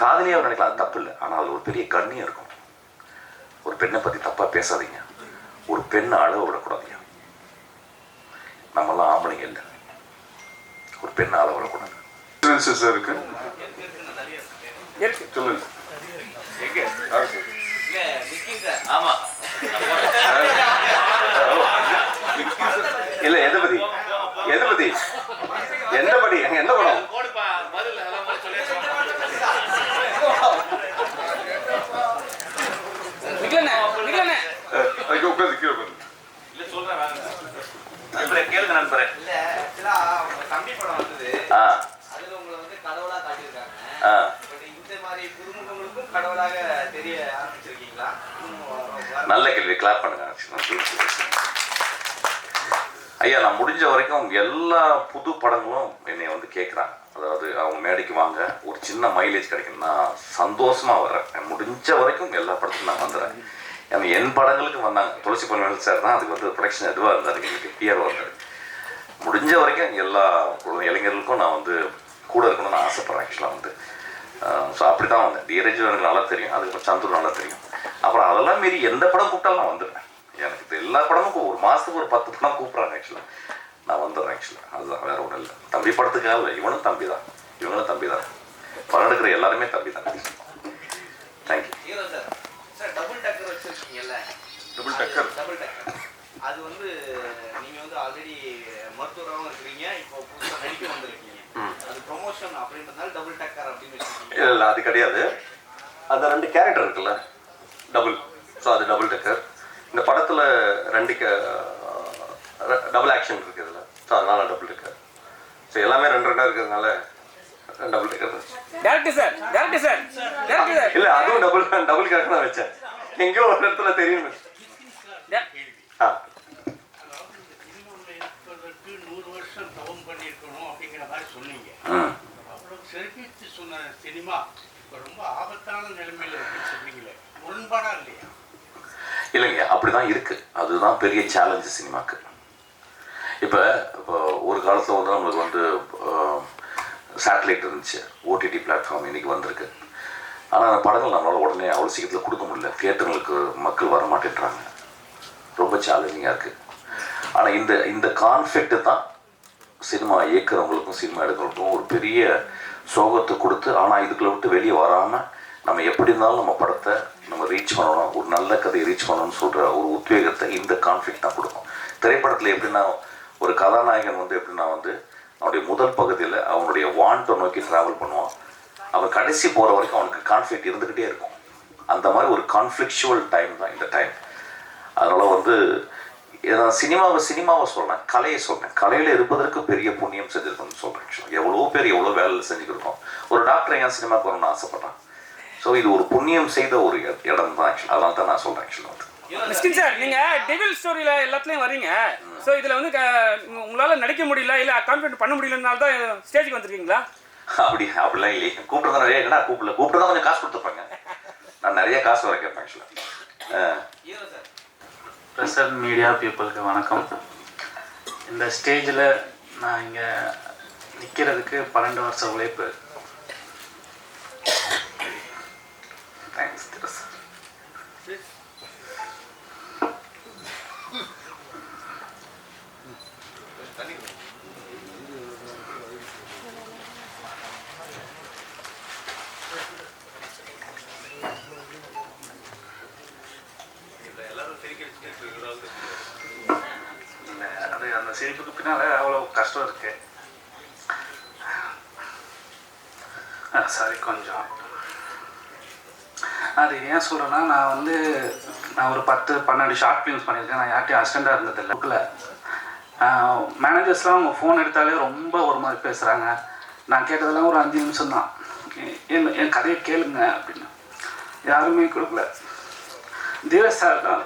காதலியாக அவர் நினைக்கலாம் அது தப்பு இல்லை ஆனால் அதில் ஒரு பெரிய கண்ணியம் இருக்கும். ஒரு பெண்ணை பற்றி தப்பாக பேசாதீங்க. ஒரு பெண்ணை அளவு விடக்கூடாதுங்க நம்மெல்லாம் ஆம்பளைங்க இல்லை. ஒரு பெண்ணை அளவு விடக்கூடாது. இருக்கு. இருக்கு. சொல்லுங்க. ஆமா. இல்ல எதை பத்தி? எதை பத்தி? எந்த படி? எந்த படம்? அதுக்கு உட்காந்து கீழே உட்காந்து நண்பரே கேளுங்க நண்பரே. இல்ல ஆக்சுவலா தம்பி படம் வந்தது. அதுல உங்களை வந்து கடவுளா காட்டியிருக்காங்க. இந்த மாதிரி புதுமுகங்களுக்கும் கடவுளாக தெரிய ஆரம்பிச்சிருக்கீங்களா? நல்ல கேள்வி கிளாப் பண்ணுங்க ஐயா நான் முடிஞ்ச வரைக்கும் எல்லா புது படங்களும் என்னை வந்து கேட்குறாங்க அதாவது அவங்க மேடைக்கு வாங்க ஒரு சின்ன மைலேஜ் கிடைக்கும் நான் சந்தோஷமா வர்றேன். முடிஞ்ச வரைக்கும் எல்லா படத்துக்கும் நான் வந்துடுறேன் ஏன்னா என் படங்களுக்கு வந்தாங்க. துளசி பொன்வேல் சார் தான் அதுக்கு வந்து ப்ரொடக்ஷன் இதுவாக இருந்தார் எங்களுக்கு பிஆர் இருந்தார் முடிஞ்ச வரைக்கும் எல்லா குழந்தை இளைஞர்களுக்கும் நான் வந்து கூட இருக்கணும்னு நான் ஆசைப்பட்றேன் ஆக்சுவலாக வந்து. ஸோ அப்படி தான் வந்தேன். தீரஜ் எனக்கு நல்லா தெரியும். அதுக்கப்புறம் சந்துரு நல்லா தெரியும். அப்புறம் அதெல்லாம் மீறி எந்த படம் கூப்பிட்டாலும் நான் வந்துடுவேன் எனக்கு இது எல்லா படமும் ஒரு மாதத்துக்கு ஒரு பத்து படம் கூப்பிட்றாங்க ஆக்சுவலாக நான் வந்துடுறேன் ஆக்சுவலாக அதுதான் வேற ஒன்றும் இல்லை. தம்பி படத்துக்காக இல்லை. இவனும் தம்பி தான். இவங்களும் தம்பி தான். படம் எடுக்கிற எல்லாருமே தம்பி தான். Thank you sir double Tuckerr. வச்சிருக்கீங்கல்ல. Double டக்கர். அது வந்து நீங்க வந்து ஆல்ரெடி மருத்துவராகவும் இருக்கிறீங்க இப்போ புதுசா நடிக்க வந்திருக்கீங்க. அது ப்ரொமோஷன் அப்படின்றதுனால டபுள் டக்கர் அப்படின்னு வச்சிருக்கீங்க. இல்லை அது கிடையாது. அந்த ரெண்டு கேரக்டர் இருக்குல்ல டபுள் ஸோ அது டபுள் டெக்கர். இந்த படத்தில் ரெண்டு டபுள் ஆக்ஷன் இருக்குது இதில். ஸோ அதனால டபுள் டெக்கர். ஸோ எல்லாமே ரெண்டு ரெண்டாக இருக்கிறதுனால double decker director sir director sir director sir இல்லை அதுவும் டபுள் டபுள் கேரக்டர் தான் வச்சேன். எங்கேயோ ஒரு இடத்துல தெரியும் சினிமா இப்போ ரொம்ப ஆபத்தான நிலைமையில இருக்குன்னு சொன்னீங்களே முரண்பாடா இல்லையா? இல்லைங்க அப்படிதான் இருக்கு. அதுதான் பெரிய சேலஞ்சு சினிமாக்கு. இப்போ இப்போ ஒரு காலத்தில் வந்து நம்மளுக்கு வந்து சேட்டலைட் இருந்துச்சு. ஓடிடி பிளாட்ஃபார்ம் இன்னைக்கு வந்திருக்கு. ஆனால் அந்த படங்கள் நம்மளால் உடனே அவ்வளோ சீக்கிரத்தில் கொடுக்க முடியல. தியேட்டர்களுக்கு மக்கள் வர மாட்டேன்றாங்க ரொம்ப சேலஞ்சிங்காக இருக்குது ஆனால் இந்த இந்த கான்ஃப்ளிக்ட் தான் சினிமா இயக்குறவங்களுக்கும் சினிமா எடுக்கிறவங்களுக்கும் ஒரு பெரிய சோகத்தை கொடுத்து ஆனால் இதுக்குள்ள விட்டு வெளியே வராமல் நம்ம எப்படி இருந்தாலும் நம்ம படத்தை நம்ம ரீச் பண்ணணும் ஒரு நல்ல கதையை ரீச் பண்ணணும்னு சொல்கிற ஒரு உத்வேகத்தை இந்த கான்ஃப்ளிக்ட் தான் கொடுக்கும். திரைப்படத்தில் எப்படின்னா ஒரு கதாநாயகன் வந்து எப்படின்னா வந்து அவனுடைய முதல் பகுதியில் அவனுடைய வாண்ட்டை நோக்கி ட்ராவல் பண்ணுவான். அவன் கடைசி போகிற வரைக்கும் அவனுக்கு கான்ஃப்ளிக்ட் இருந்துக்கிட்டே இருக்கும். அந்த மாதிரி ஒரு கான்ஃப்ளிக்ஷுவல் டைம் தான் இந்த டைம் அதனால் வந்து நான் சினிமாவை சினிமாவை சொல்கிறேன் கலையை சொல்கிறேன் கலையில் இருப்பதற்கு பெரிய புண்ணியம் செஞ்சிருக்கணும்னு சொல்கிறேன் எவ்வளோ பேர் எவ்வளோ வேலையில் செஞ்சுருக்கோம் ஒரு டாக்டர் ஏன் சினிமாவுக்கு வரணும்னு ஆசைப்பட்றேன் ஸோ இது ஒரு புண்ணியம் செய்த ஒரு இடம் தான் ஆக்சுவலாக அதனால தான் நான் சொல்கிறேன் ஆக்சுவலாக வந்து. மிஸ்கின் சார் நீங்க டெவில் ஸ்டோரியில எல்லாத்துலயும் வரீங்க. ஸோ இதுல வந்து க- உங்களால நடிக்க முடியல இல்ல கான்ஃபிடன்ட் பண்ண முடியலனால தான் ஸ்டேஜுக்கு வந்திருக்கீங்களா? அப்படி அப்படிலாம் இல்லையே. கூப்பிட்டு நிறைய என்ன கூப்பிடல? கூப்பிட்டு தான் கொஞ்சம் காசு கொடுத்துருப்பாங்க. நான் நிறைய காசு வர கேட்பேன் ஆக்சுவலாக ஹீரோ மீடியா பீப்புளுக்கு வணக்கம். இந்த ஸ்டேஜில் நான் இங்கே நிற்கிறதுக்கு பன்னெண்டு வருஷம் உழைப்பு. தேங்க்ஸ் திரு சார் இல்லை அது அந்த சிரிப்புக்கு பின்னால் அவ்வளோ கஷ்டம் இருக்கு. சாரி கொஞ்சம். அது ஏன் சொல்கிறேன்னா நான் வந்து நான் ஒரு பத்து பன்னெண்டு ஷார்ட் ஃபிலிம்ஸ் பண்ணியிருக்கேன். நான் யார்ட்டையும் அசிஸ்டண்டாக இருந்ததில்லை. புக்கில் மேனேஜர்ஸ்லாம் அவங்க ஃபோன் எடுத்தாலே ரொம்ப ஒரு மாதிரி பேசுகிறாங்க நான் கேட்டதெல்லாம் ஒரு அஞ்சு நிமிஷம் தான். என் என் கதையை கேளுங்க அப்படின்னு. யாருமே கொடுக்கல. தீரஸ் சார் தான்.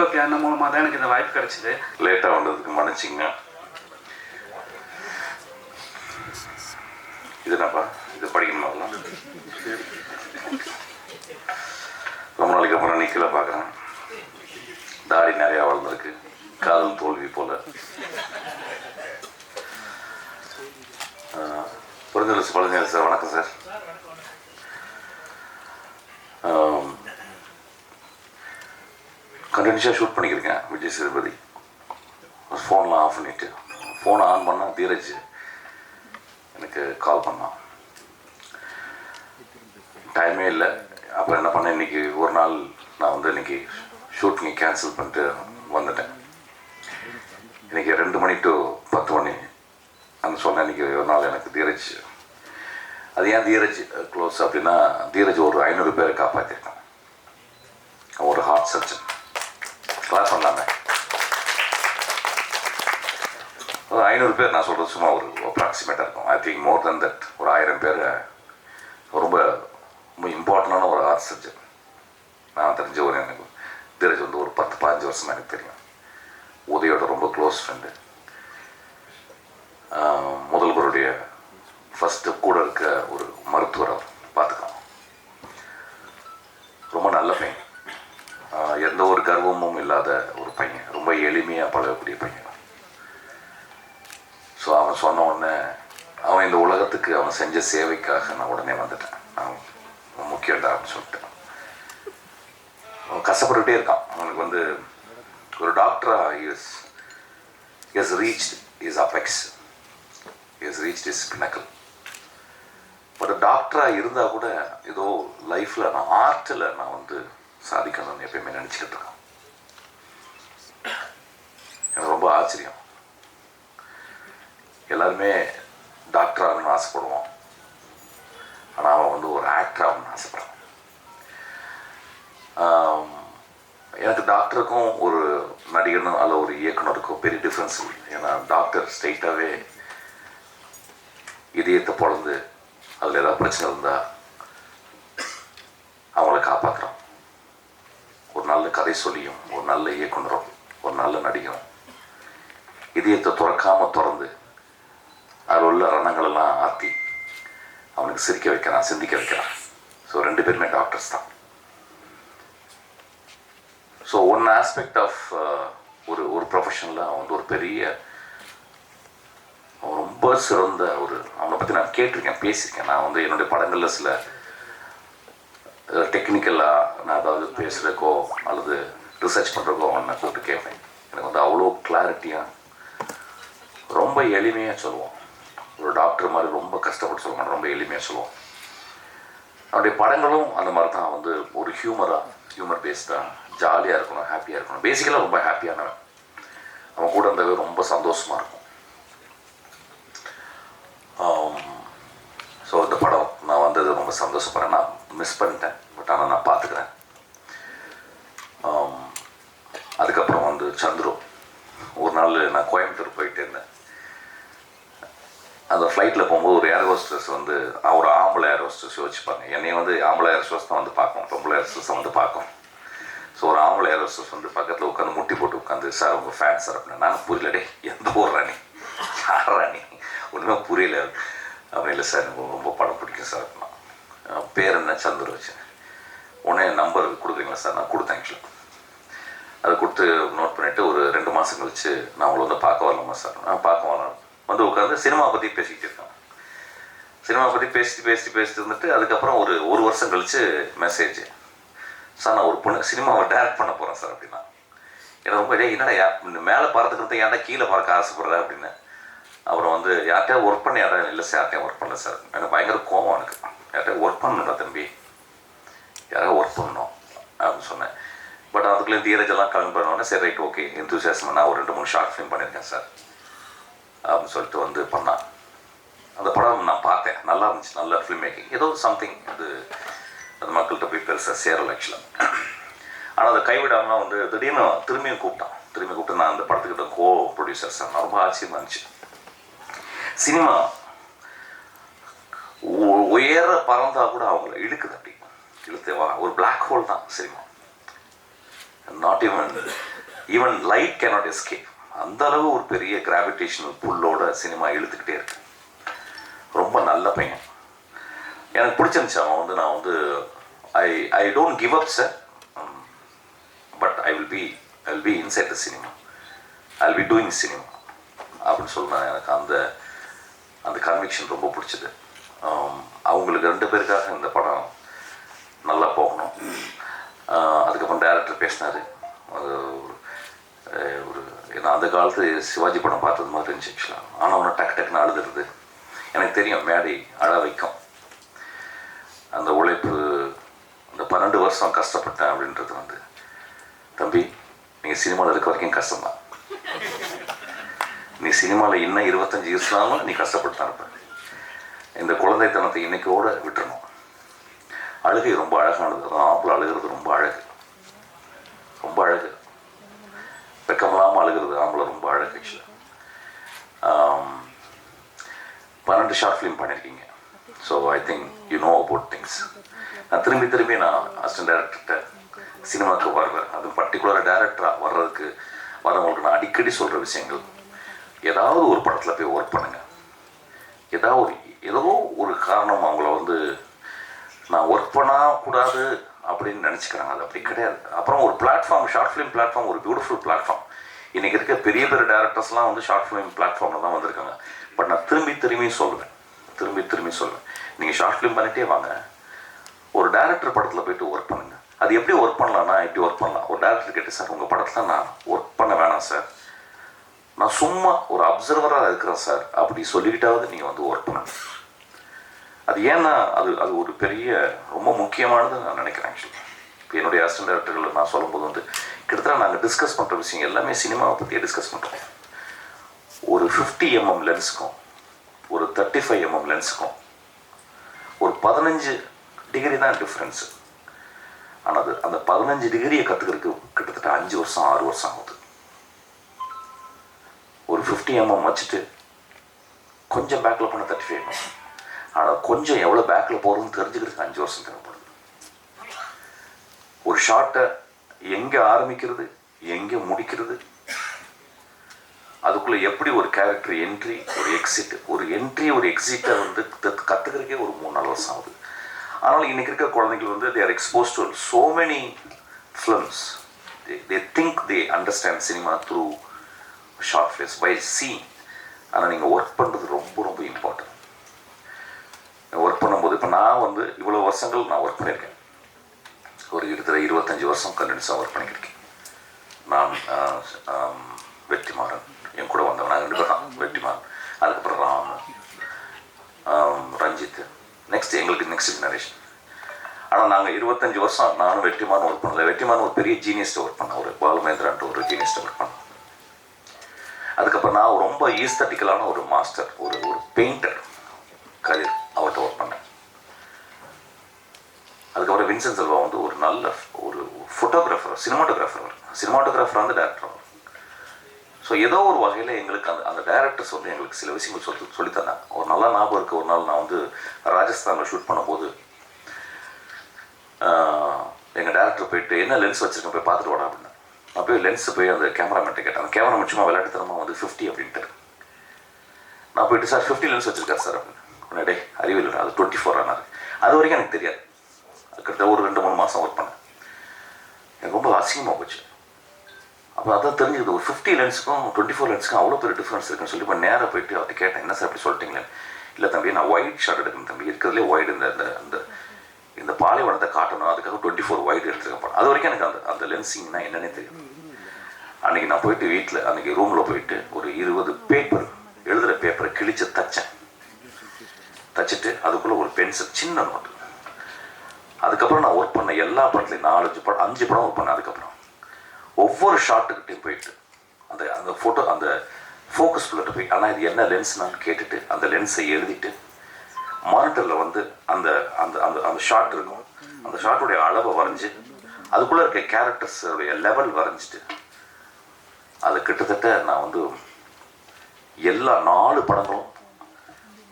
உங்கள் பேரன் மூலமாக தான் எனக்கு இந்த வாய்ப்பு கிடைச்சிது. லேட்டாக வந்ததுக்கு மன்னிச்சிங்க. இது என்னப்பா? இது படிக்கணுமா ரொம்ப நாளைக்கு அப்புறம் நிற்கல பார்க்குறேன். தாடி நிறையா வளர்ந்துருக்கு. காதல் தோல்வி போல. புரிஞ்சல சார். வணக்கம் சார். கண்டினியூஸாக ஷூட் பண்ணியிருக்கேன் விஜய் சேதுபதி. ஃபோன்லாம் ஆஃப் பண்ணிவிட்டு ஃபோனை ஆன் பண்ணால் தீரஜ் எனக்கு கால் பண்ணான். டைமே இல்லை. அப்புறம் என்ன பண்ணேன் இன்னைக்கு ஒரு நாள் நான் வந்து இன்னைக்கு ஷூட்டிங்கை கேன்சல் பண்ணிட்டு வந்துட்டேன். இன்றைக்கி ரெண்டு மணி டு பத்து மணி. அந்த சொன்னேன் இன்றைக்கி ஒரு நாள் எனக்கு தீரஜ். அது ஏன் தீரஜ் க்ளோஸ் அப்படின்னா தீரஜ் ஒரு ஐநூறு பேரை காப்பாற்றிருக்கான் ஒரு ஹார்ட் சர்ஜன் கிளாஸ் பண்ணலாமே ஒரு ஐநூறு பேர் நான் சொல்கிறது சும்மா ஒரு அப்ராக்சிமேட்டாக இருக்கும். I think more then that ஒரு ஆயிரம் பேர் ரொம்ப ரொம்ப இம்பார்ட்டண்டான ஒரு ஆர்ட் சப்ஜெக்ட் நான் தெரிஞ்ச ஒரு எனக்கு தீரஜ் வந்து ஒரு பத்து பதினஞ்சு வருஷமாக எனக்கு தெரியும். உதயோட ரொம்ப க்ளோஸ் ஃப்ரெண்டு முதல்வருடைய ஃபஸ்ட்டு கூட இருக்க ஒரு மருத்துவர் அவர். பார்த்துக்கலாம். ரொம்ப நல்ல பையன். கர்வமும் இல்லாத ஒரு பையன். ரொம்ப எளிமையாக பழகக்கூடிய பையன். ஸோ அவன் சொன்ன உடனே அவன் இந்த உலகத்துக்கு அவன் செஞ்ச சேவைக்காக நான் உடனே வந்துட்டேன். அவன் முக்கியம்டா அப்படின்னு சொல்லிட்டேன். அவன் கஷ்டப்பட்டுக்கிட்டே இருக்கான். அவனுக்கு வந்து ஒரு டாக்டராக is is reach is apex is reach is pinnacle ஒரு டாக்டராக இருந்தால் கூட ஏதோ லைஃப்பில் நான் ஆர்ட்டில் நான் வந்து சாதிக்கணும்னு எப்பயுமே நினச்சிக்கிட்டு இருக்கேன் எனக்கு ரொம்ப ஆச்சரியம். எல்லாருமே டாக்டர் ஆகணும்னு ஆசைப்படுவோம். ஆனால் அவன் வந்து ஒரு ஆக்டர் ஆகணும்னு ஆசைப்படுறான். எனக்கு டாக்டருக்கும் ஒரு நடிகனும் அல்ல ஒரு இயக்குனருக்கும் பெரிய டிஃப்ரென்ஸ் இல்லை ஏன்னா டாக்டர் ஸ்ட்ரைட்டாகவே இதயத்தை பிறந்து அதில் ஏதாவது பிரச்சனை இருந்தால் அவங்கள காப்பாற்றுறான் ஒரு நல்ல கதை சொல்லியும் ஒரு நல்ல இயக்குனரும் ஒரு நல்ல நடிகரும். இதயத்தை துறக்காமல் திறந்து அதில் உள்ள ரணங்களெல்லாம் ஆற்றி அவனுக்கு சிரிக்க வைக்கிறான் சிந்திக்க வைக்கிறான். ஸோ ரெண்டு பேருமே டாக்டர்ஸ் தான். ஸோ ஒன் ஆஸ்பெக்ட் ஆஃப் ஒரு ஒரு ப்ரொஃபஷனில் அவன் வந்து ஒரு பெரிய அவன் ரொம்ப சிறந்த ஒரு அவனை பற்றி நான் கேட்டிருக்கேன் பேசியிருக்கேன். நான் வந்து என்னுடைய படங்களில் சில டெக்னிக்கலாக நான் அதாவது பேசுகிறக்கோ அல்லது ரிசர்ச் பண்ணுறக்கோ அவனை கூப்பிட்டு கேட்பேன். எனக்கு வந்து அவ்வளோ கிளாரிட்டியாக ரொம்ப எளிமையாக சொல்லுவோம். ஒரு டாக்டர் மாதிரி ரொம்ப கஷ்டப்பட்டு சொல்ல மாட்டோம் ரொம்ப எளிமையாக சொல்லுவோம். அவனுடைய படங்களும் அந்த மாதிரி தான் வந்து ஒரு ஹியூமராக ஹியூமர் பேஸ்டாக ஜாலியாக இருக்கணும் ஹாப்பியாக இருக்கணும். பேசிக்கலாக ரொம்ப ஹாப்பியானவன் அவன் கூட இருந்தவே ரொம்ப சந்தோஷமாக இருக்கும். ஸோ இந்த படம் நான் வந்தது ரொம்ப சந்தோஷப்படுறேன். நான் மிஸ் பண்ணிட்டேன். பட் ஆனால் நான் பார்த்துக்கிறேன் அதுக்கப்புறம் வந்து சந்துரு. ஒரு நாள் நான் கோயம்புத்தூர் போயிட்டு இருந்தேன். அந்த ஃப்ளைட்டில் போகும்போது ஒரு ஏர் ஹோஸ்டர்ஸ் வந்து அவர் ஒரு ஆம்பளை ஏர் ஹோஸ்டர்ஸ் யோசிச்சுப்பாங்க என்னையும் வந்து ஆம்பளை ஏர் ஹோஸ்டர்ஸ் தான் வந்து பார்க்கும் பொம்பளை ஏர் ஹோஸ்டர்ஸ் வந்து பார்க்கும். ஸோ ஒரு ஆம்பளை ஏர் ஹோஸ்டர்ஸ் வந்து பக்கத்தில் உட்காந்து முட்டி போட்டு உட்காந்து சார் உங்கள் ஃபேன் சார் அப்படின்னு நான் புரியலடே எந்த ஊர் ராணி? யார் ராணி ஒன்றுமே புரியல. அப்படின்னு இல்லை சார் எனக்கு ரொம்ப படம் பிடிக்கும் சார் அப்படின்னா. பேர் என்ன? சந்துரு வச்சேன் உடனே நம்பர் கொடுக்குறீங்களா சார்? நான் கொடுத்தேன் ஆக்சுவலாக அதை கொடுத்து நோட் பண்ணிவிட்டு ஒரு ரெண்டு மாதம் கழிச்சு நான் உங்களை வந்து பார்க்க வரலாமா சார்? நான் பார்க்க வரலாம் வந்து உட்காந்து சினிமா பற்றி பேசிக்கிட்டு இருக்கேன். சினிமா பற்றி பேசிட்டு பேசிட்டு பேசிட்டு இருந்துட்டு அதுக்கப்புறம் ஒரு ஒரு வருஷம் கழித்து மெசேஜ் சார் நான் ஒரு பொண்ணு சினிமாவை டைரக்ட் பண்ண போகிறேன் சார் அப்படின்னா. எனக்கு ரொம்ப இடையே என்னடா யா மேலே பறந்துக்கிறது ஏன்டா கீழே பறக்க ஆசைப்படுற? அப்படின்னு. அப்புறம் வந்து யார்கிட்டயா ஒர்க் பண்ண யாரும் இல்லை சார் யார்கிட்டயும் ஒர்க் பண்ணல சார். எனக்கு பயங்கர கோவம் எனக்கு. யார்கிட்டயா ஒர்க் பண்ணணும்டா தம்பி. யாராவது ஒர்க் பண்ணணும் அப்படின்னு சொன்னேன். பட் அதுக்குள்ளே தீரஜெல்லாம் கிளம்பி பண்ணோன்னே சரி ரைட் ஓகே இன்தூசியாசம் நான் ஒரு ரெண்டு மூணு ஷார்ட் ஃபிலிம் பண்ணியிருக்கேன் சார். அப்படின்னு சொல்லிட்டு வந்து பண்ணான். அந்த படம் நான் பார்த்தேன். நல்லா இருந்துச்சு. நல்ல ஃபிலிம் மேக்கிங் ஏதோ சம்திங் அது அது மக்கள்கிட்ட போய் பெருசாக சேரல் ஆக்சுவலாக ஆனால் அதை கைவிடாமல் வந்து திடீர்னு திரும்பியும் கூப்பிட்டான். திரும்பி கூப்பிட்டு நான் அந்த படத்துக்கிட்ட கோ ப்ரொடியூசர் சார் நான் ரொம்ப ஆச்சரியமாக இருந்துச்சு. சினிமா உ- உயர பறந்தா கூட அவங்கள இழுக்குது அப்படி. இழுத்தேவா ஒரு பிளாக் ஹோல் தான் cinema. Not even even light cannot escape அந்த அளவு ஒரு பெரிய கிராவிடேஷனல் புல்லோட சினிமா இழுத்துக்கிட்டே இருக்கு. ரொம்ப நல்ல பையன். எனக்கு பிடிச்சிருந்துச்சு அவன் வந்து நான் வந்து I I don't give up sir but I will be I will be inside the cinema I will be doing cinema அப்படின்னு சொன்ன எனக்கு அந்த அந்த கன்விக்ஷன் ரொம்ப பிடிச்சது. அவங்களுக்கு ரெண்டு பேருக்காக இந்த படம் நல்லா போகணும். அதுக்கப்புறம் டேரக்டர் பேசினார். ஏன்னா அந்த காலத்து சிவாஜி படம் பார்த்தது மாதிரி இருந்துச்சு ஆக்சுவலாக ஆனால் அவனை டக்கு டக்குன்னு அழுதுறது எனக்கு தெரியும் மேடை அழ வைக்கும். அந்த உழைப்பு அந்த பன்னெண்டு வருஷம் கஷ்டப்பட்டேன் அப்படின்றது வந்து. தம்பி நீங்கள் சினிமாவில் இருக்க வரைக்கும் கஷ்டம்தான். நீ சினிமாவில் இன்னும் இருபத்தஞ்சி வருஷம்னாலும் நீ கஷ்டப்பட்டு தான் இருப்ப. இந்த குழந்தைத்தனத்தை இன்னைக்கோடு விட்டுறணும். அழுகை ரொம்ப அழகானது. அதான் ஆப்பிள் அழுகிறது ரொம்ப அழகு ரொம்ப அழகு வெக்கமில்லாமல் அழுகிறது ஆம்பளை ரொம்ப அழகு ஆக்சுவலாக பன்னெண்டு ஷார்ட் ஃபிலிம் பண்ணியிருக்கீங்க so I think you know about things நான் திரும்பி திரும்பி நான் அசிஸ்டன்ட் டேரக்டர்கிட்ட சினிமாவுக்கு வர்றேன் அதுவும் பர்டிகுலராக டேரக்டராக வர்றதுக்கு வரவங்களுக்கு நான் அடிக்கடி சொல்கிற விஷயங்கள். ஏதாவது ஒரு படத்தில் போய் ஒர்க் பண்ணுங்கள் ஏதாவது ஒரு ஏதோ ஒரு காரணம் அவங்கள வந்து நான் ஒர்க் பண்ணக்கூடாது அப்படின்னு நினச்சிக்கிறாங்க. அது அப்படி கிடையாது. அப்புறம் ஒரு பிளாட்ஃபார்ம் ஷார்ட் ஃபிலிம் பிளாட்ஃபார்ம் ஒரு பியூட்டிஃபுல் பிளாட்ஃபார்ம் இன்றைக்கி இருக்க பெரிய பெரிய டேரக்டர்ஸ்லாம் வந்து ஷார்ட் ஃபிலிம் பிளாட்ஃபார்மில் தான் வந்திருக்காங்க. பட் நான் திரும்பி திரும்பி சொல்லுவேன் திரும்பி திரும்பி சொல்லுவேன் நீங்கள் ஷார்ட் ஃபிலிம் பண்ணிட்டே வாங்க. ஒரு டேரக்டர் படத்தில் போயிட்டு ஒர்க் பண்ணுங்க. அது எப்படி ஒர்க் பண்ணலாம்னா எப்படி ஒர்க் பண்ணலாம்? ஒரு டேரக்டர் கேட்டு சார் உங்கள் படத்தில் நான் ஒர்க் பண்ண வேணாம் சார். நான் சும்மா ஒரு அப்சர்வராக இருக்கிறேன் சார். அப்படி சொல்லிக்கிட்டாவது நீங்கள் வந்து ஒர்க் பண்ணுங்க. அது ஏன்னா அது அது ஒரு பெரிய ரொம்ப முக்கியமானது நான் நினைக்கிறேன் ஆக்சுவலி இப்போ என்னுடைய அசிஸ்டன்ட் டேரக்டர்கள் நான் சொல்லும்போது வந்து கிட்டத்தட்ட நாங்கள் டிஸ்கஸ் பண்ணுற விஷயம் எல்லாமே சினிமாவை பற்றியே டிஸ்கஸ் பண்ணுறோம் ஒரு ஃபிஃப்டி எம்எம் லென்ஸுக்கும் ஒரு தேர்ட்டி ஃபைவ் எம்எம் லென்ஸுக்கும் ஒரு பதினஞ்சு டிகிரி தான் டிஃப்ரென்ஸு ஆனால் அது அந்த பதினஞ்சு டிகிரியை கற்றுக்கிறதுக்கு கிட்டத்தட்ட அஞ்சு வருஷம் ஆறு வருஷம் ஆகுது. ஒரு ஃபிஃப்டி எம்எம் வச்சுட்டு கொஞ்சம் பேக்கில் பண்ண தேர்ட்டி ஃபைவ் எம்எம் ஆனால் கொஞ்சம் எவ்வளோ பேக்கில் போகிறதுன்னு தெரிஞ்சுக்கிறதுக்கு அஞ்சு வருஷம் தேவைப்படுது. ஒரு ஷார்ட்டை எங்கே ஆரம்பிக்கிறது எங்கே முடிக்கிறது அதுக்குள்ளே எப்படி ஒரு கேரக்டர் என்ட்ரி ஒரு எக்ஸிட் ஒரு என்ட்ரி ஒரு எக்ஸிட்டை வந்து கத்து- ஒரு மூணு நாலு வருஷம் ஆகுது. அதனால் இன்னைக்கு இருக்க குழந்தைகள் வந்து they are expose to so many films they think they understand cinema through short films by scene ஆனால் நீங்கள் ஒர்க் பண்ணுறது ரொம்ப ரொம்ப இம்பார்ட்டன்ட் ஒர்க் பண்ணும்போது இப்போ நான் வந்து இவ்வளோ வருஷங்கள் நான் ஒர்க் பண்ணியிருக்கேன். ஒரு கிட்டத்தட்ட இருபத்தஞ்சி வருஷம் கண்டினியூஸாக ஒர்க் பண்ணியிருக்கேன் நான் வெற்றிமாறன். என் கூட வந்தவன். நாங்கள் ரெண்டு பேர் தான். வெற்றிமாறன். அதுக்கப்புறம் ராம் ரஞ்சித். நெக்ஸ்ட் எங்களுக்கு நெக்ஸ்ட் ஜெனரேஷன் ஆனால் நாங்கள் இருபத்தஞ்சி வருஷம் நானும் வெற்றிமாறன் ஒர்க் பண்ணல. வெற்றிமாறன் ஒரு பெரிய ஜீனியஸ்ட்டை ஒர்க் பண்ணேன். ஒரு பாலுமேந்திரான்ட்டு ஒரு ஜீனியஸ்ட்டை ஒர்க் பண்ணேன். அதுக்கப்புறம் நான் ரொம்ப ஈஸ்தட்டிக்கலான ஒரு மாஸ்டர் ஒரு ஒரு பெயிண்டர் கதிர் அவர்கிட்ட ஒர்க் பண்ணேன். அதுக்கப்புறம் வின்சென்ட் செல்வா வந்து ஒரு நல்ல ஒரு ஃபோட்டோகிராஃபர் சினிமாட்டோகிராஃபர் சினிமாட்டோகிராஃபர் வந்து டேரக்டர் ஸோ ஏதோ ஒரு வகையில் எங்களுக்கு அந்த அந்த டேரக்டர்ஸ் வந்து எங்களுக்கு சில விஷயங்கள் சொல்லி சொல்லித்தந்தாங்க ஒரு நல்ல ஞாபகம் இருக்குது ஒரு நாள் நான் வந்து ராஜஸ்தானில் ஷூட் பண்ணும்போது எங்கள் டேரக்டர் போயிட்டு என்ன லென்ஸ் வச்சுருக்கேன்? போய் பார்த்துட்டு வாடா அப்படின்னு நான் போய் லென்ஸ் போய் அந்த கேமராமேன்ட்ட கேட்டேன். அந்த கேமராமேன் சும்மா விளையாட்டுத்தனமாக வந்து ஃபிஃப்டி அப்படின்ட்டு. நான் போயிட்டு சார் ஃபிஃப்டி லென்ஸ் வச்சுருக்கேன் சார் அப்படின்னு உடனே டே அறிவியல் அது டுவெண்ட்டி ஃபோர் ஆனார். அது வரைக்கும் எனக்கு தெரியாது. கிட்டத்தட்ட ஒரு ரெண்டு மூணு மாதம் ஒர்க் பண்ணேன். எனக்கு ரொம்ப அசிங்கமாக போச்சு. அப்போ அதான் தெரிஞ்சுது ஒரு ஃபிஃப்டி லென்ஸுக்கும் டுவெண்ட்டி ஃபோர் லென்ஸுக்கும் அவ்வளோ பெரிய டிஃப்ரென்ஸ் இருக்குன்னு சொல்லி இப்போ நேராக போயிட்டு அவர்கிட்ட கேட்டேன் என்ன சார் அப்படி சொல்லிட்டீங்களே? இல்லை தம்பி நான் ஒயிட் ஷார்ட் எடுக்கணும் தம்பி. இருக்கிறதுலே ஒயிட் இந்த இந்த இந்த இந்த பாலைவனத்தை காட்டணும். அதுக்காக டுவெண்ட்டி ஃபோர் ஒயிட் எடுத்துருக்கேன் அது வரைக்கும் எனக்கு அந்த அந்த லென்ஸிங்னா என்னன்னே தெரியும் அன்றைக்கி நான் போயிட்டு வீட்டில் அன்றைக்கி ரூமில் போயிட்டு ஒரு இருபது பேப்பர் எழுதுகிற பேப்பரை கிழிச்சு தச்சேன். தச்சுட்டு அதுக்குள்ளே ஒரு பென்சில் சின்ன நோட்டு அதுக்கப்புறம் நான் ஒர்க் பண்ண எல்லா படத்துலையும் நாலஞ்சு படம் அஞ்சு படம் ஒர்க் பண்ணேன் அதுக்கப்புறம். ஒவ்வொரு ஷாட்டுக்கிட்டையும் போயிட்டு அந்த அந்த ஃபோட்டோ அந்த ஃபோக்கஸ் புல்லட்டு போய் ஆனால் இது என்ன லென்ஸ் நான் கேட்டுட்டு அந்த லென்ஸை எழுதிட்டு மானிட்டரில் வந்து அந்த அந்த அந்த அந்த ஷாட் இருக்கும். அந்த ஷாட்டுடைய அளவை வரைஞ்சி அதுக்குள்ளே இருக்க கேரக்டர்ஸுடைய லெவல் வரைஞ்சிட்டு அது கிட்டத்தட்ட நான் வந்து எல்லா நாலு படங்களும்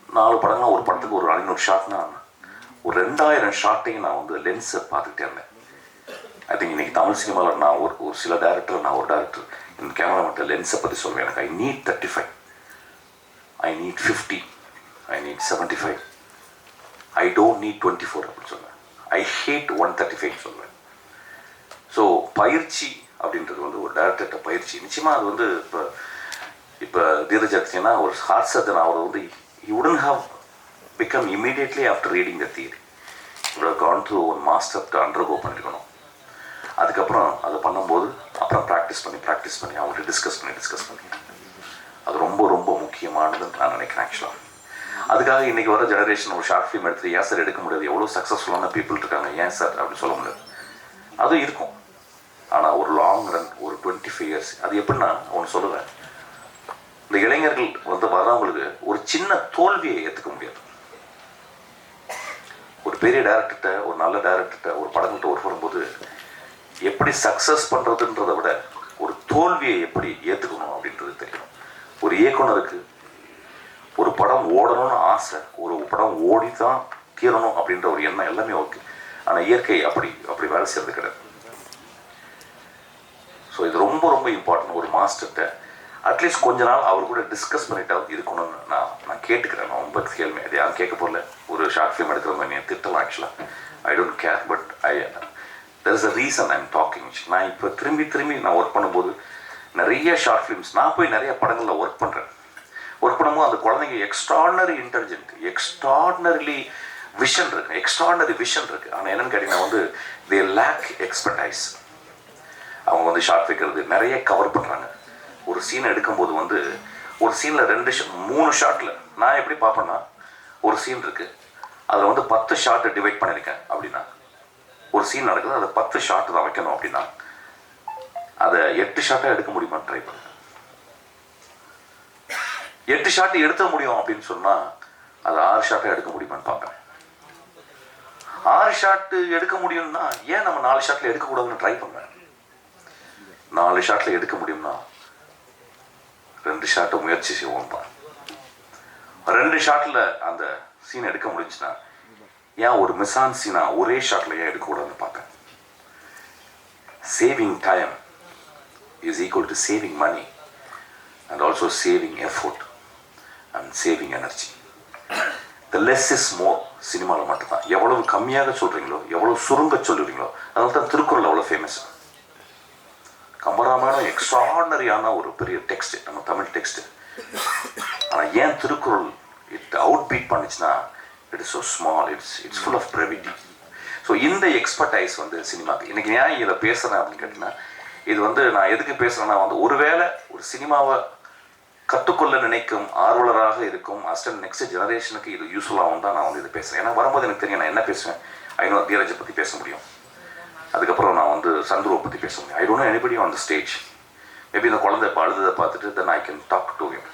நாலு படங்களும் ஒரு படத்துக்கு ஒரு ஐநூறு ஷாட்னா ஒரு ரெண்டாயிரம் ஷாட்டையும் நான் வந்து லென்ஸை பார்த்துக்கிட்டே இருந்தேன். ஐ திங்க் இன்னைக்கு தமிழ் சினிமாவில் நான் ஒரு ஒரு சில டேரக்டர் நான் ஒரு டேரக்டர் இந்த கேமராமேன்ட்ட லென்ஸை பற்றி சொல்லுவேன் எனக்கு I need thirty five I need fifty I need seventy five I don't need twenty four அப்படின்னு சொல்லுவேன் I hate one thirty five சொல்லுவேன் ஸோ பயிற்சி அப்படின்றது வந்து ஒரு டேரக்டர்கிட்ட பயிற்சி. நிச்சயமாக அது வந்து இப்போ இப்போ தீரஜ் ஒரு ஹார்ட் சர்ஜன் அவர் வந்து யூ உடன் have become immediately after reading the theory இவ்வளோ கான் த்ரூ through ஒரு மாஸ்டர் அண்டர்கோ பண்ணியிருக்கணும் அதுக்கப்புறம் அதை பண்ணும்போது அப்புறம் ப்ராக்டிஸ் பண்ணி ப்ராக்டிஸ் பண்ணி அவங்கள்ட்ட டிஸ்கஸ் பண்ணி டிஸ்கஸ் பண்ணி. அது ரொம்ப ரொம்ப முக்கியமானதுன்னு நான் நினைக்கிறேன் ஆக்சுவலாக அதுக்காக இன்றைக்கி வர ஜெனரேஷன் ஒரு ஷார்ட் ஃபிலிம் எடுத்து ஏன் சார் எடுக்க முடியாது? எவ்வளோ சக்ஸஸ்ஃபுல்லான பீப்புள் இருக்காங்க? ஏன் சார் அப்படின்னு சொல்ல முடியாது. அதுவும் இருக்கும். ஆனால் ஒரு லாங் ரன் ஒரு டுவெண்ட்டி ஃபைவ் இயர்ஸ் அது எப்படின்னா ஒன்று சொல்லுவேன். இந்த இளைஞர்கள் வந்து வர்றவங்களுக்கு ஒரு சின்ன தோல்வியை ஏற்றுக்க முடியாது. ஒரு பெரிய டேரக்டர்கிட்ட ஒரு நல்ல டேரக்டர்கிட்ட ஒரு படங்கள்கிட்ட ஒர்க் வரும்போது எப்படி சக்ஸஸ் பண்ணுறதுன்றதை விட ஒரு தோல்வியை எப்படி ஏற்றுக்கணும் அப்படின்றது தெரியும். ஒரு இயக்குனருக்கு ஒரு படம் ஓடணும்னு ஆசை ஒரு படம் ஓடி தான் தீரணும் அப்படின்ற ஒரு எண்ணம் எல்லாமே ஓகே ஆனால் இயற்கை அப்படி அப்படி வேலை செய்யறது கிடையாது. ஸோ இது ரொம்ப ரொம்ப இம்பார்ட்டன்ட் ஒரு மாஸ்டர்கிட்ட அட்லீஸ்ட் கொஞ்ச நாள் அவர் கூட டிஸ்கஸ் பண்ணிட்டாவது இருக்கணும்னு நான் நான் கேட்டுக்கிறேன். ரொம்ப கேள்வி. அது யாரும் கேட்க போகல ஒரு ஷார்ட் ஃபிலிம் எடுக்கிற மாதிரி நீ திட்டலாம் ஆக்சுவலாக I don't care but I there is a reason I'm talking நான் இப்போ திரும்பி திரும்பி நான் ஒர்க் பண்ணும்போது நிறைய ஷார்ட் ஃபிலிம்ஸ் நான் போய் நிறைய படங்களில் ஒர்க் பண்ணுறேன் ஒர்க் பண்ணும்போது அந்த குழந்தைங்க எக்ஸ்ட்ராடனரி இன்டெலிஜென்ட் எக்ஸ்ட்ராடனரிலி விஷன் இருக்கு. எக்ஸ்ட்ராடனரி விஷன் இருக்கு. ஆனால் என்னன்னு கேட்டிங்கன்னா வந்து தே லேக் எக்ஸ்பர்டைஸ் அவங்க வந்து ஷார்ட் வைக்கிறது நிறைய கவர் பண்ணுறாங்க ஒரு சீன் எடுக்கும்போது வந்து ஒரு சீனில் ரெண்டு ஷா மூணு ஷாட்டில் நான் எப்படி பார்ப்பேன்னா ஒரு சீன் இருக்குது அதில் வந்து பத்து ஷார்ட்டை டிவைட் பண்ணியிருக்கேன் அப்படின்னா ஒரு சீன் நடக்குது அதை பத்து ஷாட் தான் வைக்கணும் அப்படின்னா. அதை எட்டு ஷாட்டாக எடுக்க முடியுமான்னு ட்ரை பண்ணுங்க. எட்டு ஷாட் எடுத்த முடியும் அப்படின்னு சொன்னால் அது ஆறு ஷாட்டாக எடுக்க முடியுமான்னு பார்ப்பேன். ஆறு ஷாட்டு எடுக்க முடியும்னா ஏன் நம்ம நாலு ஷாட்டில் எடுக்கக்கூடாதுன்னு ட்ரை பண்ணுவேன்? நாலு ஷாட்டில் எடுக்க முடியும்னா ரெண்டு ஷாட்டை முயற்சி செய்வோம் தான் ரெண்டு ஷாட்டில் அந்த சீன் எடுக்க முடிஞ்சுன்னா ஏன் ஒரு மிசான்சி நான் ஒரே ஷாட்டில் ஏன் எடுக்கக்கூடாதுன்னு பார்ப்பேன் saving time is equal to saving money and also saving effort and saving energy the less is more சினிமாவில் மட்டும்தான். எவ்வளவு கம்மியாக சொல்கிறீங்களோ எவ்வளவு சுருங்க சொல்லுவீங்களோ அதனால தான் திருக்குறள் அவ்வளோ ஃபேமஸ் கம்பராமாயணம் எக்ஸ்ட்ராடனரியான ஒரு பெரிய டெக்ஸ்ட் நம்ம தமிழ் டெக்ஸ்ட் ஆனால் ஏன் திருக்குறள் இட் அவுட் பீட் பண்ணுச்சுன்னா it is so small it's it's full of brevity so இந்த எக்ஸ்பர்டைஸ் வந்து சினிமாக்கு இன்னைக்கு ஏன் இதை பேசுகிறேன் அப்படின்னு கேட்டிங்கன்னா இது வந்து நான் எதுக்கு பேசுகிறேன்னா வந்து ஒருவேளை ஒரு சினிமாவை கற்றுக்கொள்ள நினைக்கும் ஆர்வலராக இருக்கும் அஸ்டன் நெக்ஸ்ட் ஜெனரேஷனுக்கு இது யூஸ்ஃபுல்லாகவும் தான் நான் வந்து இது பேசுகிறேன் ஏன்னா வரும்போது எனக்கு தெரியும் நான் என்ன பேசுவேன்? ஐநூறு தீரஜை பற்றி பேச முடியும். அதுக்கப்புறம் நான் வந்து சந்துருவை பற்றி பேச முடியும். I don't anybody on the stage maybe இந்த குழந்தை இப்போ அழுததை பார்த்துட்டு then I can talk to him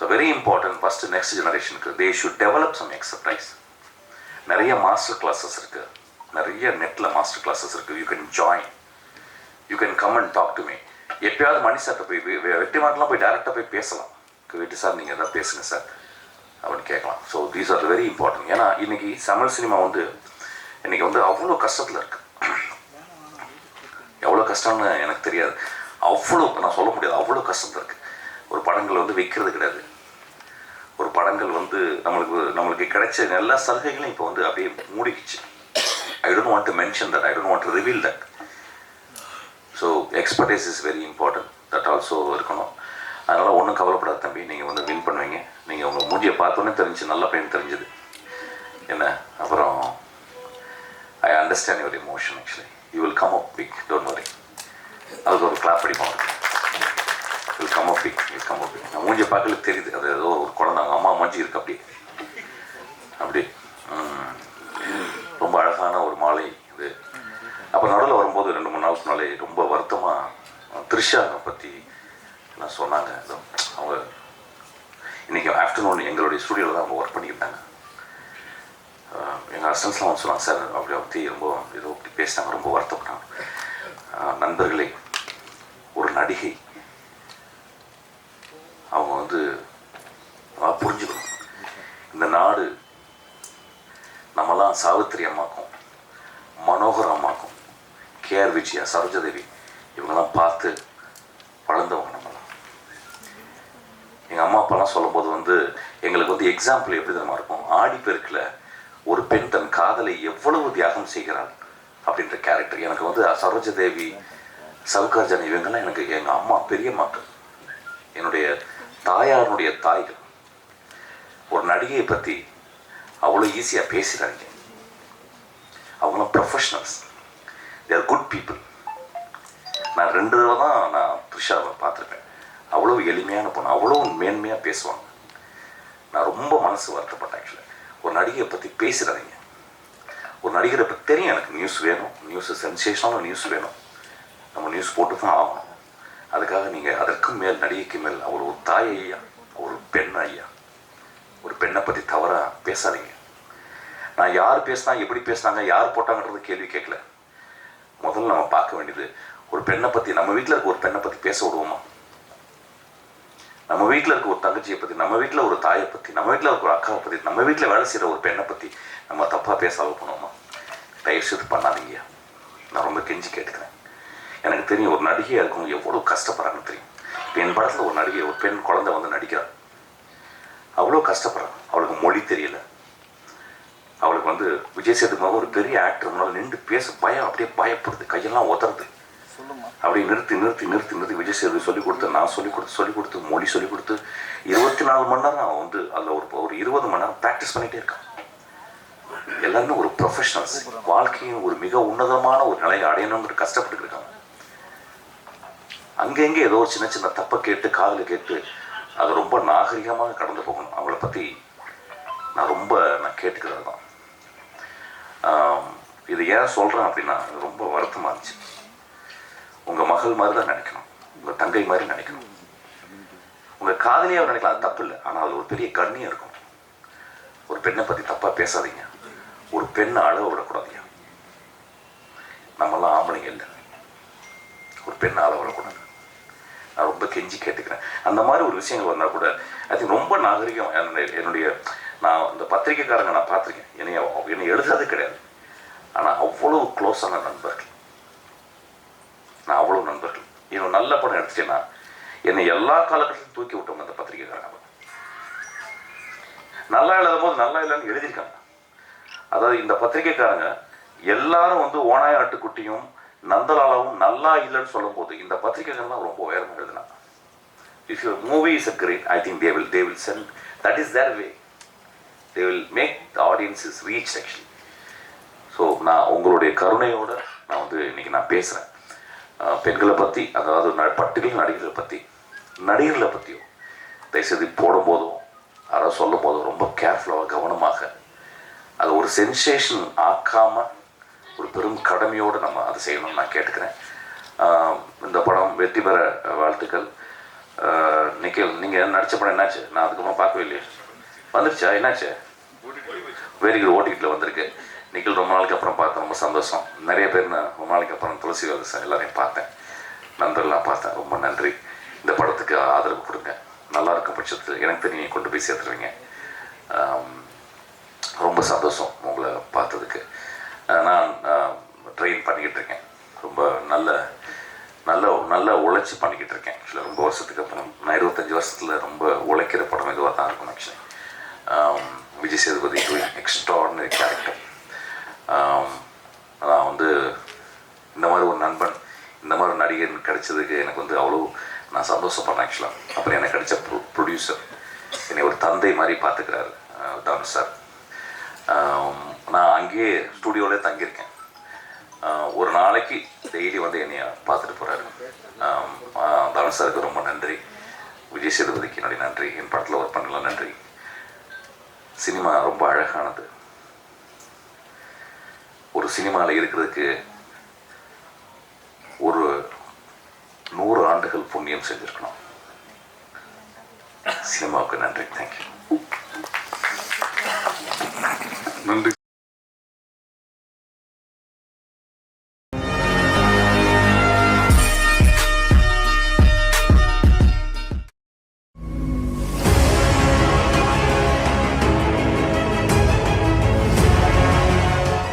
so very important first next ஜெனரேஷனுக்கு they should develop some exercise நிறைய மாஸ்டர் கிளாஸஸ் இருக்குது நிறைய நெட்டில் மாஸ்டர் கிளாஸஸ் இருக்குது you can join you can come and talk to me எப்பயாவது மணி போய் வெ- வெ- வெட்டி மாட்டெலாம் போய் டேரெக்டாக போய் பேசலாம். வெட்டி சார் நீங்கள் எதாவது பேசுங்க சார் அப்படின்னு கேட்கலாம். So these are very important ஏன்னா இன்னைக்கு தமிழ் சினிமா வந்து இன்னைக்கு வந்து அவ்வளோ கஷ்டத்தில் இருக்குது எவ்வளோ கஷ்டம்னு எனக்கு தெரியாது. அவ்வளோ நான் சொல்ல முடியாது. அவ்வளோ கஷ்டத்தில் இருக்குது ஒரு படங்கள் வந்து விற்கிறது கிடையாது. ஒரு படங்கள் வந்து நம்மளுக்கு நம்மளுக்கு கிடைச்ச எல்லா சலுகைகளும் இப்போ வந்து அப்படியே மூடிக்கிச்சு. I don't want to mention that I don't want to reveal that so expertise is very important that also இருக்கணும். அதனால் ஒன்றும் கவலைப்படாத தம்பி நீங்கள் வந்து வின் பண்ணுவீங்க. நீங்கள் உங்கள் மூஞ்சியை பார்த்தோன்னே தெரிஞ்சு நல்ல பையன் தெரிஞ்சுது. என்ன? அப்புறம் I understand your emotion actually you will come up big don't worry அதுக்கு ஒரு கிளாப் அடிப்போம். Will come up big will come up big நான் மூஞ்சியை பார்க்கல தெரியுது. அது ஏதோ ஒரு குழந்தை அவங்க அம்மா மூஞ்சி இருக்கு அப்படி அப்படி ரொம்ப அழகான ஒரு மாலை இது. அப்போ நடுவில் வரும்போது ரெண்டு மூணு நாளுக்கு முன்னாலே ரொம்ப வருத்தமாக த்ரிஷா பற்றி நான் சொன்னாங்க. அவங்க இன்னைக்கு ஆஃப்டர்நூன் எங்களுடைய ஸ்டுடியோவில் தான் அவங்க ஒர்க் பண்ணியிருந்தாங்க எங்கள் அசிஸ்டன்ஸ்லாம் வந்து சொன்னாங்க சார் அப்படி பற்றி ரொம்ப ஏதோ அப்படி பேசினாங்க ரொம்ப வருத்தப்பட்டாங்க. நண்பர்களே ஒரு நடிகை வந்து நல்லா புரிஞ்சுக்கணும். இந்த நாடு நம்மலாம் சாவித்திரி அம்மாக்கும் மனோகர் அம்மாக்கும் கேஆர் விஜயா சரோஜாதேவி இவங்கெல்லாம் பார்த்து வளர்ந்தவங்க நம்மலாம். எங்கள் அம்மா அப்பாலாம் சொல்லும்போது வந்து எங்களுக்கு வந்து எக்ஸாம்பிள் எப்படி தெரியுமா இருக்கும்? ஆடிப்பெருக்கில் ஒரு பெண் தன் காதலை எவ்வளவு தியாகம் செய்கிறாள் அப்படின்ற கேரக்டர் எனக்கு வந்து சரோஜதேவி சவுகார்ஜன் இவங்கெல்லாம் எனக்கு எங்கள் அம்மா பெரிய மக்கள் என்னுடைய தாயாருடைய தாய்கள். ஒரு நடிகையை பற்றி அவ்வளோ ஈஸியாக பேசுகிறாங்க அவங்களாம் ப்ரொஃபஷனல்ஸ் தேர் குட் பீப்புள் நான் ரெண்டு தடவை தான் நான் த்ரிஷாவை பார்த்துருக்கேன். அவ்வளோ எளிமையான பொண்ணு. அவ்வளோ மேன்மையாக பேசுவாங்க. நான் ரொம்ப மனசு வருத்தப்பட்டேன் ஆக்சுவலாக ஒரு நடிகையை பற்றி பேசுகிறாங்க ஒரு நடிகரை பற்றி தெரியும் எனக்கு நியூஸ் வேணும். நியூஸ் சென்சேஷனான நியூஸ் வேணும். நம்ம நியூஸ் போட்டு தான் ஆகணும். அதுக்காக நீங்கள் அதற்கும் மேல் நடிகைக்கு மேல் அவர் ஒரு தாய் ஐயா ஒரு பெண் ஐயா. ஒரு பெண்ணை பற்றி தவறாக பேசாதீங்க. நான் யார் பேசினா எப்படி பேசினாங்க யார் போட்டாங்கன்றது கேள்வி கேட்கல. முதல்ல நம்ம பார்க்க வேண்டியது ஒரு பெண்ணை பற்றி நம்ம வீட்டில் இருக்க ஒரு பெண்ணை பற்றி பேச விடுவோமா? நம்ம வீட்டில் இருக்க ஒரு தங்கச்சியை பற்றி நம்ம வீட்டில் ஒரு தாயை பற்றி நம்ம வீட்டில் இருக்க ஒரு அக்காவை பற்றி நம்ம வீட்டில் வேலை செய்கிற ஒரு பெண்ணை பற்றி நம்ம தப்பாக பேச அளவு பண்ணுவோமா தயவு செய்து பண்ணாதீங்க. நான் ரொம்ப கெஞ்சி கேட்டுக்கிறேன். எனக்கு தெரியும் ஒரு நடிகையாக இருக்கவங்க எவ்வளோ கஷ்டப்படுறாங்கன்னு தெரியும். இப்போ என் படத்தில் ஒரு நடிகை ஒரு பெண் குழந்தை வந்து நடிக்கிறாள் அவ்வளோ கஷ்டப்படுறான். அவளுக்கு மொழி தெரியல. அவளுக்கு வந்து விஜய் சேதுபதி ஒரு பெரிய ஆக்டர் முன்னால் நின்று பேச பயம் அப்படியே பயப்படுது. கையெல்லாம் உதறது. அப்படி நிறுத்தி நிறுத்தி நிறுத்தி நிறுத்தி விஜய் சேதுபதி சொல்லி கொடுத்து நான் சொல்லி கொடுத்து சொல்லி கொடுத்து மொழி சொல்லி கொடுத்து இருபத்தி நாலு மணி நேரம் அவன் வந்து அதில் ஒரு ஒரு இருபது மணி நேரம் ப்ராக்டிஸ் பண்ணிகிட்டே இருக்கான். எல்லாருமே ஒரு ப்ரொஃபஷனல்ஸ் வாழ்க்கையின் ஒரு மிக உன்னதமான ஒரு நிலையை அடையணும்னு கஷ்டப்பட்டு இருக்காங்க. அங்கங்கே ஏதோ ஒரு சின்ன சின்ன தப்பை கேட்டு காதில் கேட்டு அது ரொம்ப நாகரிகமாக கடந்து போகணும். அவங்கள பற்றி நான் ரொம்ப நான் கேட்டுக்கிறது தான் இது ஏன் சொல்கிறேன் அப்படின்னா அது ரொம்ப வருத்தமாக இருந்துச்சு. உங்கள் மகள் மாதிரி தான் நினைக்கணும். உங்கள் தங்கை மாதிரி நினைக்கணும். உங்கள் காதலியாக நினைக்கலாம் அது தப்பு இல்லை. ஆனால் அது ஒரு பெரிய கண்ணியம் இருக்கும். ஒரு பெண்ணை பற்றி தப்பாக பேசாதீங்க. ஒரு பெண்ணை அழக விடக்கூடாதுங்க. நம்மெல்லாம் ஆம்பளைங்க இல்லை. ஒரு பெண்ணை அள விடக்கூடாது. நான் ரொம்ப கெஞ்சி கேட்டுக்கிறேன். அந்த மாதிரி ஒரு விஷயங்கள் வந்தால் கூட ஐ திங்க் ரொம்ப நாகரிகம் என்னுடைய என்னுடைய நான் இந்த பத்திரிக்கைக்காரங்க நான் பார்த்துருக்கேன். என்னை என்னை எழுதாது கிடையாது. ஆனால் அவ்வளவு க்ளோஸான நண்பர்கள். நான் அவ்வளவு நண்பர்கள். இன்னும் நல்ல படம் எடுத்துட்டேன்னா என்னை எல்லா காலகட்டத்திலும் தூக்கி விட்டவங்க அந்த பத்திரிக்கைக்காரங்க நல்லா எழுதும் போது நல்லா இல்லைன்னு எழுதியிருக்காங்க. அதாவது இந்த பத்திரிக்கைக்காரங்க எல்லாரும் வந்து ஓனாய ஆட்டுக்குட்டியும் நந்தலாலாவும் நல்லா இல்லைன்னு சொல்லும்போது இந்த பத்திரிக்கைக்காரங்க ரொம்ப உயரமாக எழுதினாங்க if your movie is a great I think they will they will send that is their way they will make the audience is reach actually so நான் உங்களுடைய கருணையோட நான் வந்து இன்றைக்கி நான் பேசுகிறேன் பெண்களை பற்றி அதாவது ந- நடிகர்களை பற்றி நடிகர்களை பற்றியும் தயவுசெய்து போடும்போதும் யாராவது சொல்லும் போதும் ரொம்ப கேர்ஃபுல்லாக கவனமாக அது ஒரு சென்சேஷன் ஆக்காமல் ஒரு பெரும் கடமையோடு நம்ம அதை செய்யணும்னு நான் கேட்டுக்கிறேன். இந்த படம் வெற்றி பெற வாழ்த்துக்கள். நிக்கில் நீங்கள் நடித்த படம் என்னாச்சு? நான் அதுக்கப்புறமா பார்க்கவே இல்லையே. வந்துருச்சா? என்னாச்சு? வெரி குட் ஓடிடியில் வந்திருக்கு. நிக்கில் ரொம்ப நாளைக்கு அப்புறம் பார்த்தேன். ரொம்ப சந்தோஷம். நிறைய பேர் நான் ரொம்ப நாளைக்கு அப்புறம் துளசி சார் எல்லாரையும் பார்த்தேன். நண்பர்கள்லாம் பார்த்தேன். ரொம்ப நன்றி. இந்த படத்துக்கு ஆதரவு கொடுங்க. நல்லா இருக்க பட்சத்தில் எனக்கு தெரியும் கொண்டு போய் சேர்த்துருவீங்க. ரொம்ப சந்தோஷம் உங்களை பார்த்ததுக்கு அஹ் நான் ட்ரெயின் பண்ணிக்கிட்டு இருக்கேன் ரொம்ப நல்ல நல்ல நல்ல உழைச்சி பண்ணிக்கிட்டு இருக்கேன். ஆக்சுவலாக ரொம்ப வருஷத்துக்கு அப்புறம் நான் இருபத்தஞ்சி வருஷத்தில் ரொம்ப உழைக்கிற படம் இதுவாக தான் இருக்கும் actually Vijay Sethupathi doing extraordinary character நான் வந்து இந்த மாதிரி ஒரு நண்பன் இந்த மாதிரி ஒரு நடிகன் கிடைச்சதுக்கு எனக்கு வந்து அவ்வளோ நான் சந்தோஷப்படுறேன் ஆக்சுவலாக அப்புறம் எனக்கு கிடைச்ச ப்ரொ ப்ரொடியூசர் என்னை ஒரு தந்தை மாதிரி பார்த்துக்கிறாரு தான் சார் நான் அங்கேயே ஸ்டூடியோவிலே தங்கியிருக்கேன். ஒரு நாளைக்கு டெய்லி வந்து என்னைய பார்த்துட்டு போகிறாரு தனுஷ் சாருக்கு ரொம்ப நன்றி. விஜய் சேதுபதிக்கு என்னுடைய நன்றி. என் படத்தில் ஒர்க் பண்ணலாம் நன்றி. சினிமா ரொம்ப அழகானது. ஒரு சினிமாவில் இருக்கிறதுக்கு ஒரு நூறு ஆண்டுகள் புண்ணியம் செஞ்சுருக்கணும். சினிமாவுக்கு நன்றி. தேங்க்யூ நன்றி.